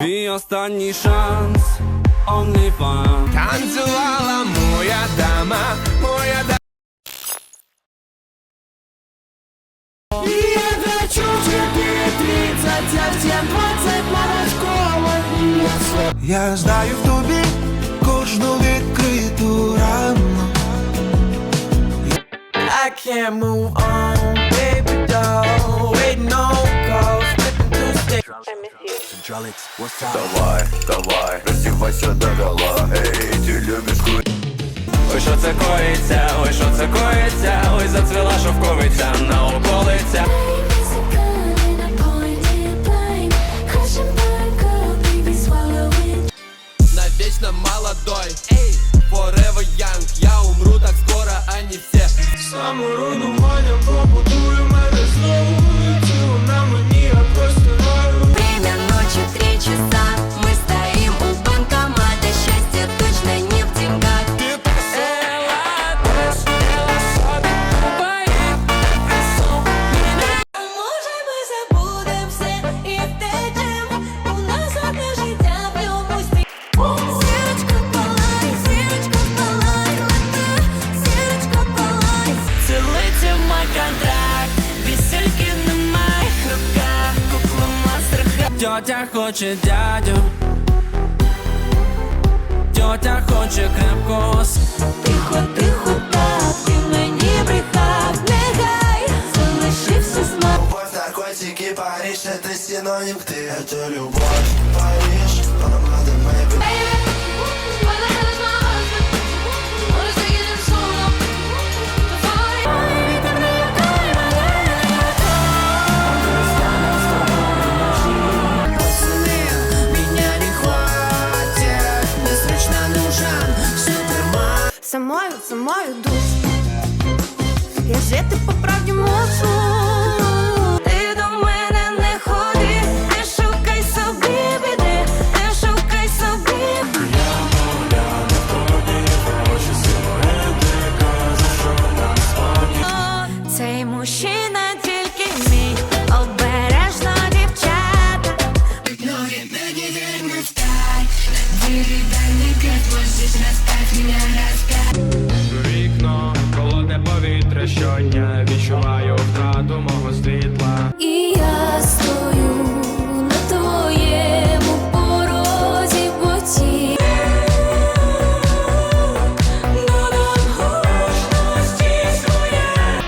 Твій останній шанс, OnlyFans Танцювала моя дама, моя дама. Я хочу тебе 30, а всем 20 молочково Я знаю в тобі кожну state. Давай, давай, роздівайся до гола. Ей, ти любиш хуй Ой, що це коїться, ой, що це коїться, ой, зацвіла шовковиця на околиця. На вечно gun Тьотя хоче дядю Тьотя хоче крепкого с- Тихо, тихо, так, ти мені брехав, нехай залишився смак. Любовь, наркотики, Париж, это синоним Ты это любовь, Париж, Самою, самою душу. Я жити по правді можу щодня Відчуваю втрату мого світла І я стою на твоєму порозі боті. Додам гучності своє.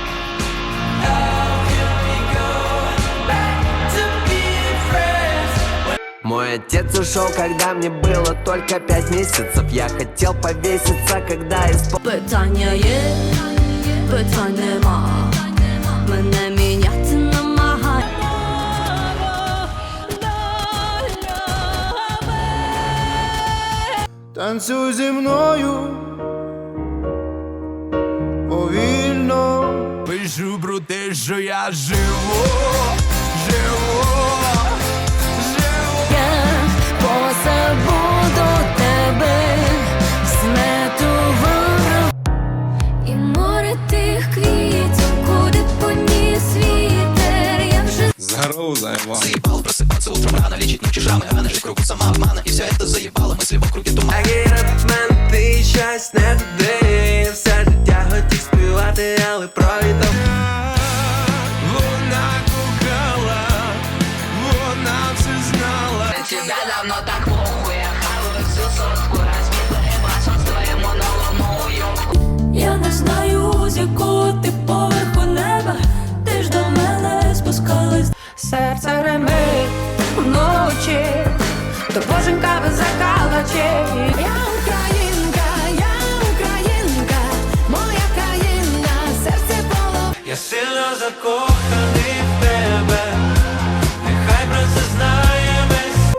Мой отец ушел, когда мне было только пять месяцев Я хотел повеситься, когда исполнилось Питання є, питань нема. Мене міняти намагає. Танцюй зі мною. Повільно. Пишу про те, що я живу, живу, живу. Я позабуду тебе, Здорово, заебал Заебало просыпаться утром рано, лечить ночи жаны Она жить кругу самообмана И все это заебало, мысли в округе тумана Агірапмен, ти щось не туди Все життя хотів співати, але пройдом Вона кохала, вона все знала Тебя давно так то боженька без закалачі. Я українка, я українка, моя країна, серце поло. Я сильно закоханий в тебе Нехай про це знає весь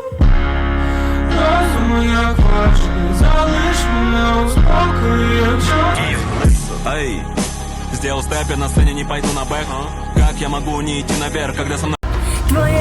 Розум як важкий, залиш мене у спокої, якщо Эй, сделал степер на сцене, не пойду на бэк Как я могу не идти наверх, когда со мной Твоє